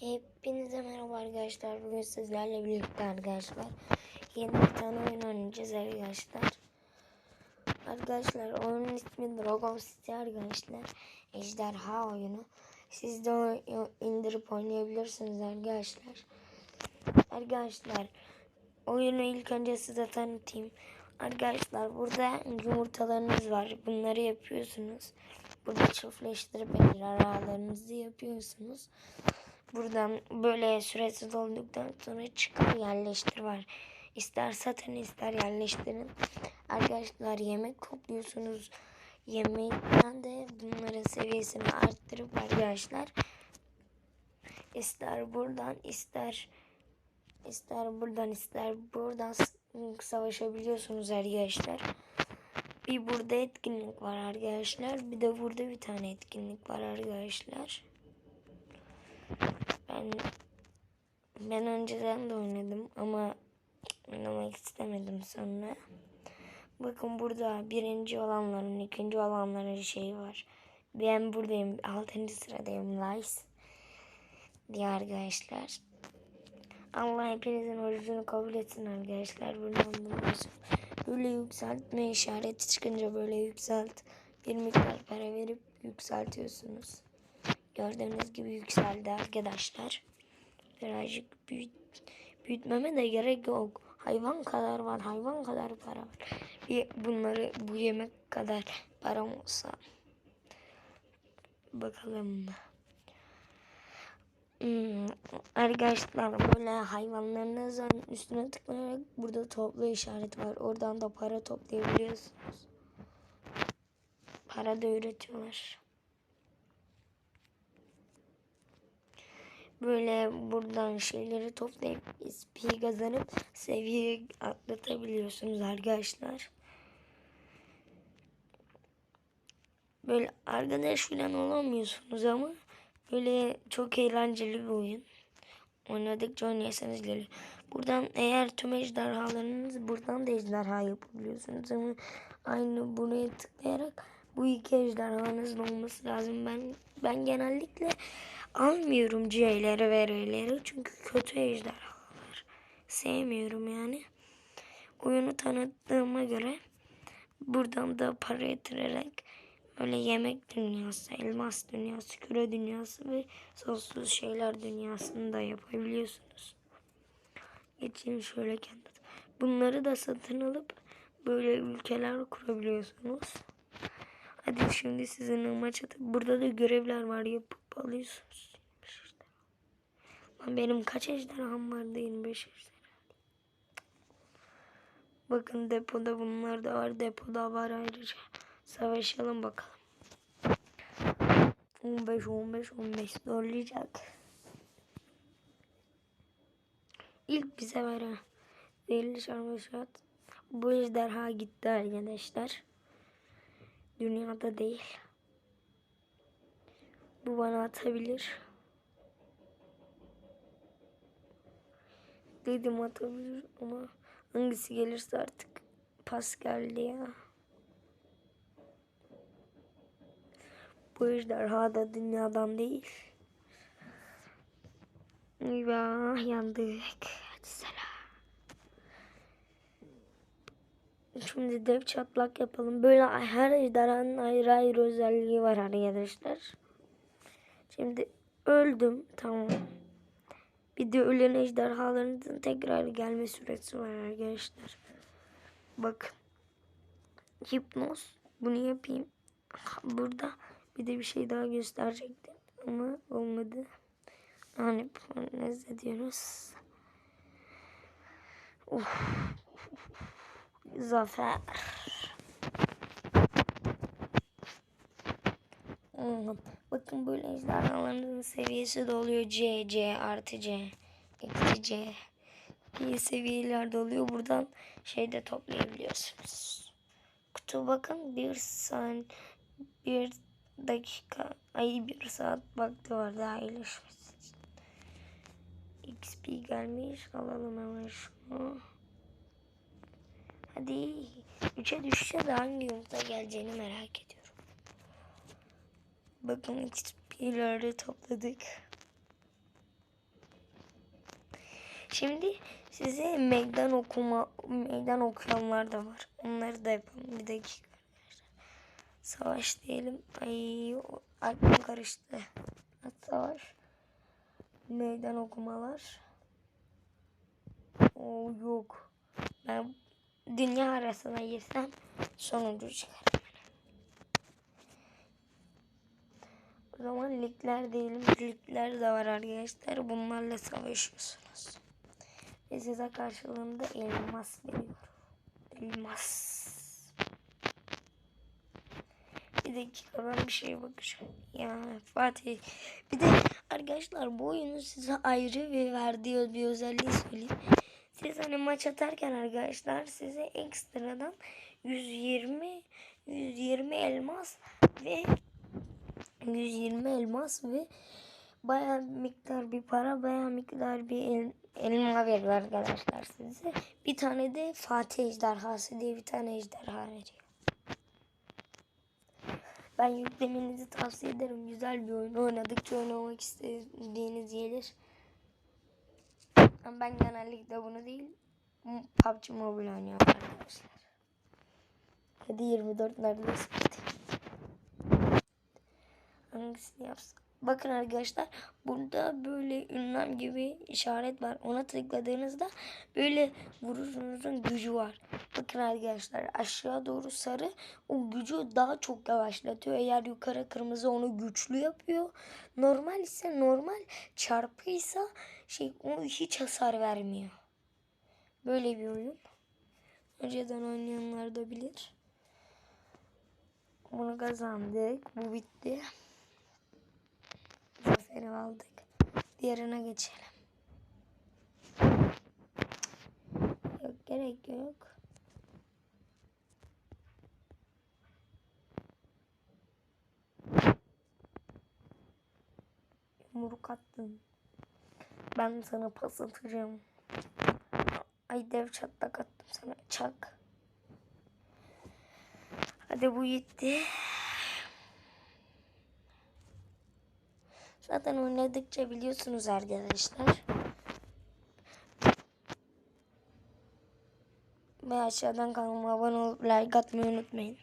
Hepinize merhaba arkadaşlar. Bugün sizlerle birlikte arkadaşlar. Yeni bir tane oyun oynayacağız arkadaşlar. Arkadaşlar oyunun ismi Dragon City arkadaşlar. Ejderha oyunu. Siz de o- indirip oynayabilirsiniz arkadaşlar. Arkadaşlar oyunu ilk önce size tanıtayım. Arkadaşlar burada yumurtalarınız var. Bunları yapıyorsunuz. Burada çiftleştirip ejderhalarınızı yapıyorsunuz. Buradan böyle süresi dolduktan sonra çıkar yerleştir var. İster satın ister yerleştirin. Arkadaşlar yemek topluyorsunuz. Yemekten de bunların seviyesini arttırıp arkadaşlar ister buradan ister ister buradan ister buradan savaşabiliyorsunuz arkadaşlar. Bir burada etkinlik var arkadaşlar. Bir de burada bir tane etkinlik var arkadaşlar. Ben ben önceden de oynadım ama oynamak istemedim sonra. Bakın burada birinci olanların, ikinci olanların şeyi var. Ben buradayım, altıncı sıradayım. Nice. Diye arkadaşlar. Allah hepinizin orucunu kabul etsin arkadaşlar. Buradan bulursun. Böyle yükseltme işareti çıkınca böyle yükselt. Bir miktar para verip yükseltiyorsunuz. Gördüğünüz gibi yükseldi arkadaşlar. Birazcık büyüt, büyütmeme de gerek yok. Hayvan kadar var. Hayvan kadar para var. Bir bunları bu yemek kadar param olsa. Bakalım. Hmm, arkadaşlar böyle hayvanlarınızın üstüne tıklayarak burada topla işareti var. Oradan da para toplayabiliyorsunuz. Para da üretiyorlar. Böyle buradan şeyleri toplayıp XP kazanıp seviye atlatabiliyorsunuz arkadaşlar. Böyle arkadaş falan olamıyorsunuz ama böyle çok eğlenceli bir oyun. Oynadıkça oynayarsanız geliyor. Buradan eğer tüm ejderhalarınız buradan da ejderha yapabiliyorsunuz ama aynı buraya tıklayarak bu iki ejderhanızın olması lazım. Ben ben genellikle almıyorum C'leri ve R'leri çünkü kötü ejderhalar. Sevmiyorum yani. Oyunu tanıttığıma göre buradan da para yatırerek böyle yemek dünyası, elmas dünyası, küre dünyası ve sonsuz şeyler dünyasını da yapabiliyorsunuz. Geçeyim şöyle kendi. Bunları da satın alıp böyle ülkeler kurabiliyorsunuz. Hadi şimdi sizin amaç atıp burada da görevler var yapıp alıyorsunuz. 25 ejderha. Lan benim kaç ejderham vardı 25 ejderha. Bakın depoda bunlar da var. Depoda var ayrıca. Savaşalım bakalım. 15 15 15 zorlayacak. İlk bize ver ha. Zehirli şarmaşat. Bu ejderha gitti arkadaşlar. Dünyada değil. Bu bana atabilir. Dedim atabilir ama hangisi gelirse artık pas geldi ya. Bu ejderha da dünyadan değil. Eyvah yandık. Hadi selam. Şimdi dev çatlak yapalım. Böyle her ejderhanın ayrı ayrı özelliği var arkadaşlar. Şimdi öldüm. Tamam. Bir de ölen ejderhaların tekrar gelme süresi var arkadaşlar. Bakın. Hipnoz. Bunu yapayım. Burada bir de bir şey daha gösterecektim. Ama olmadı. Hani ne diyoruz? Zafer. Hmm, Bakın böyle ejderhaların seviyesi de oluyor. C, C, artı C, eksi C. Bir seviyelerde oluyor. Buradan şey de toplayabiliyorsunuz. Kutu bakın bir saniye, bir dakika, ay bir saat vakti var daha iyileşmesi için. XP gelmiş. Alalım hemen şunu. Hadi 3'e düşse de hangi yumurta geleceğini merak ediyorum. Bakın XP'leri topladık. Şimdi size meydan okuma meydan okuyanlar da var. Onları da yapalım. Bir dakika. Savaş diyelim. Ay aklım karıştı. Savaş. Meydan okumalar. O yok. Ben dünya arasına girsem sonuncu çıkarım. Zaman ligler diyelim. Ligler de var arkadaşlar. Bunlarla savaşıyorsunuz. Ve size karşılığında elmas veriyorum. Elmas. Bir dakika ben bir şeye bakacağım. Ya Fatih. Bir de arkadaşlar bu oyunu size ayrı bir verdiği bir özelliği söyleyeyim. Siz hani maç atarken arkadaşlar size ekstradan 120 120 elmas ve 120 elmas ve bayağı miktar bir para bayağı miktar bir el, elma veriyor arkadaşlar size. Bir tane de Fatih Ejderhası diye bir tane ejderha veriyor. Ben yüklemenizi tavsiye ederim. Güzel bir oyun. Oynadıkça oynamak istediğiniz gelir. Ama ben genellikle bunu değil PUBG Mobile oynuyorum arkadaşlar. Hadi 24 neredeyse bitti. Hangisini yapsam? Bakın arkadaşlar burada böyle ünlem gibi işaret var. Ona tıkladığınızda böyle vuruşunuzun gücü var. Bakın arkadaşlar aşağı doğru sarı o gücü daha çok yavaşlatıyor. Eğer yukarı kırmızı onu güçlü yapıyor. Normal ise normal çarpıysa şey o hiç hasar vermiyor. Böyle bir oyun. Önceden oynayanlar da bilir. Bunu kazandık. Bu bitti. Zaferi aldık. Diğerine geçelim. Yok gerek yok. Yumruk attın. Ben sana pas atacağım. Ay dev çatlak attım sana. Çak. Hadi bu gitti. Zaten oynadıkça biliyorsunuz arkadaşlar. Ve aşağıdan kanalıma abone olup like atmayı unutmayın.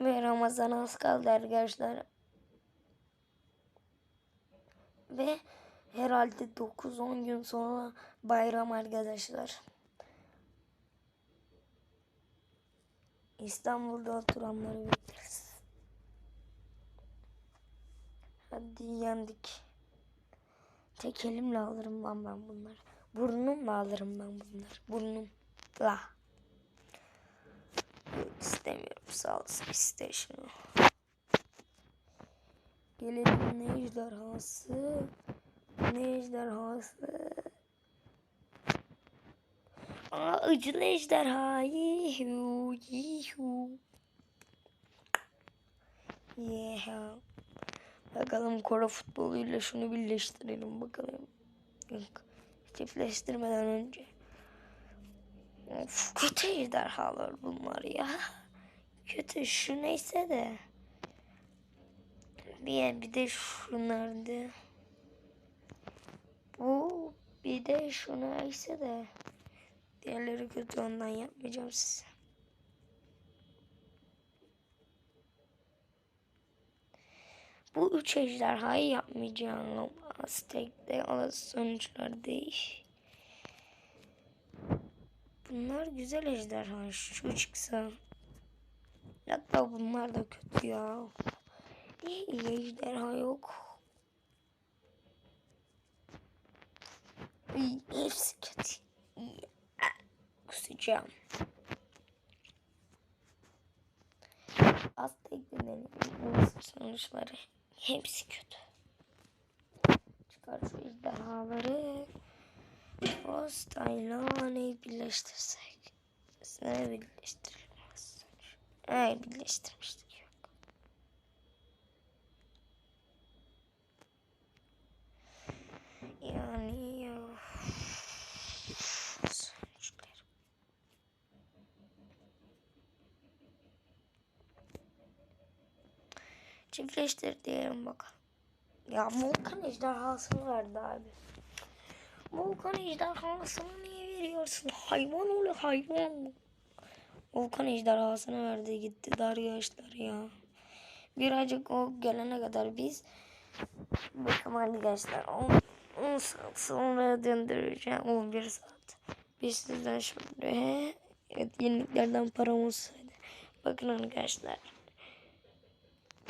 Ve Ramazan az kaldı arkadaşlar. Ve herhalde 9-10 gün sonra bayram arkadaşlar. İstanbul'da oturanları bekleriz. Hadi yendik. Tek elimle alırım lan ben bunları. Burnumla alırım ben bunları. Burnumla. İstemiyorum. Sağ olasın. İste şunu. Gelelim ne ejderhası. Ne ejderhası. Aa acılı ejderha. Yuhu. Yuhu. Yeah. Bakalım Kore futboluyla şunu birleştirelim bakalım. Yok. Çiftleştirmeden önce. Of kötü ejderhalar bunlar ya. Kötü şu neyse de. Bir, bir de şunlardı. Bu bir de şu neyse de. Diğerleri kötü ondan yapmayacağım size. Bu üç ejderhayı yapmayacağım. Aztek'te alas sonuçlar değil. Bunlar güzel ejderha. Şu çıksa. Hatta bunlar da kötü ya. İyi, iyi ejderha yok. Hepsi kötü. Ah, Kusacağım. Aztek'te denedim. Sonuçları hepsi kötü. Çıkar şu ejderhaları. Postayla neyi birleştirsek? Ne birleştirilmez. Ay birleştirmiştik yok. Yani of. Sonuçlar. Çiftleştir diyelim bakalım. Ya Volkan ejderhasını verdi abi. Volkan ejderhasını niye veriyorsun? Hayvan oğlu hayvan. Volkan ejderhasını verdi gitti arkadaşlar ya. Birazcık o gelene kadar biz bakın arkadaşlar 10, 10 saat sonra döndüreceğim 11 saat. Biz sizden şöyle evet, yeniliklerden paramız hadi. Bakın arkadaşlar.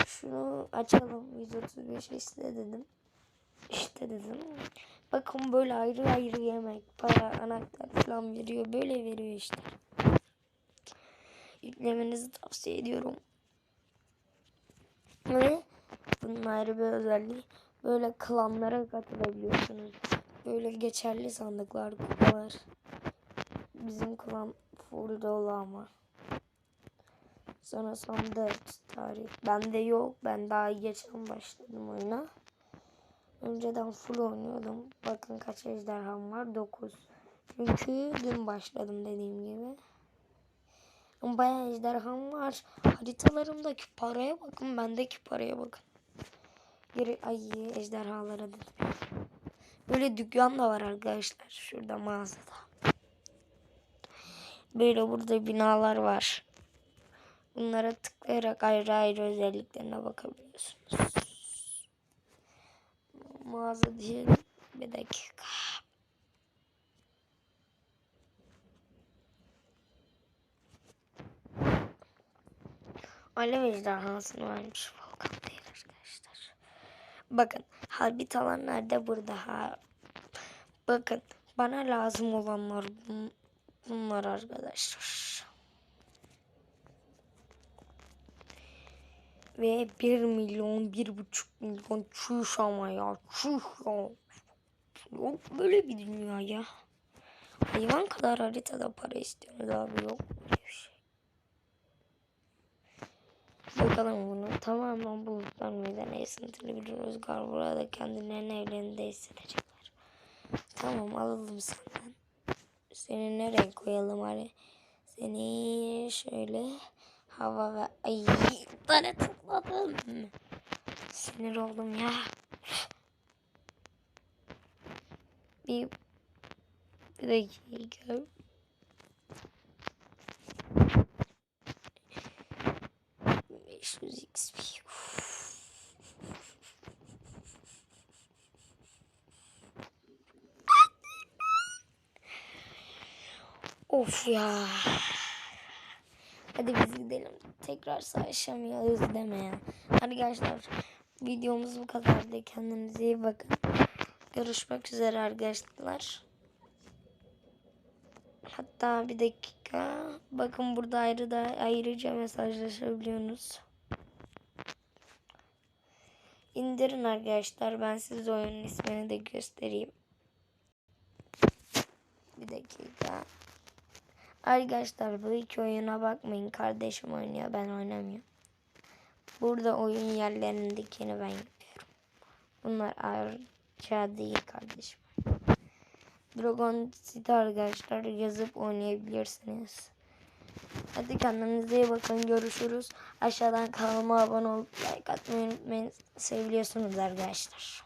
Şunu açalım 135 iste dedim. İşte dedim. Bakın böyle ayrı ayrı yemek, para, anahtar falan veriyor. Böyle veriyor işte. Yüklemenizi tavsiye ediyorum. Ve bunun ayrı bir özelliği böyle klanlara katılabiliyorsunuz. Böyle geçerli sandıklar, kupalar. Bizim klan full dolu ama. Sonra son 4 tarih. Bende yok. Ben daha geçen başladım oyuna. Önceden full oynuyordum. Bakın kaç ejderham var? 9. Çünkü dün başladım dediğim gibi. Ama Bayağı ejderham var. Haritalarımdaki paraya bakın. Bendeki paraya bakın. Geri ay ejderhalara dedim. Böyle dükkan da var arkadaşlar. Şurada mağazada. Böyle burada binalar var. Bunlara tıklayarak ayrı ayrı özelliklerine bakabiliyorsunuz. Mağaza diyelim. Bir dakika. Alev ejderhasını vermiş Volkan değil arkadaşlar. Bakın habitalar nerede burada ha. Bakın bana lazım olanlar bun- bunlar arkadaşlar. Ve 1 milyon, bir buçuk milyon çüş ama ya. Çüş ya. Yok böyle bir dünya ya. Hayvan kadar haritada para istiyoruz abi yok bir şey. Bakalım bunu tamamen bulutlar meydana esintili bir rüzgar burada kendilerini evlerinde hissedecekler. Tamam alalım senden. Seni nereye koyalım hani? Seni şöyle hava ve ay tane tıkladım. Sinir oldum ya. Bir, bir dakika. XP. Of ya. Hadi biz gidelim. Tekrar savaşamıyoruz deme ya. Arkadaşlar videomuz bu kadardı. Kendinize iyi bakın. Görüşmek üzere arkadaşlar. Hatta bir dakika. Bakın burada ayrı da ayrıca mesajlaşabiliyorsunuz. İndirin arkadaşlar. Ben size oyunun ismini de göstereyim. Bir dakika. Arkadaşlar bu iki oyuna bakmayın. Kardeşim oynuyor. Ben oynamıyorum. Burada oyun yerlerindekini ben yapıyorum. Bunlar ayrıca değil kardeşim. Dragon City arkadaşlar yazıp oynayabilirsiniz. Hadi kendinize iyi bakın. Görüşürüz. Aşağıdan kanalıma abone olup like atmayı unutmayın. Seviliyorsunuz arkadaşlar.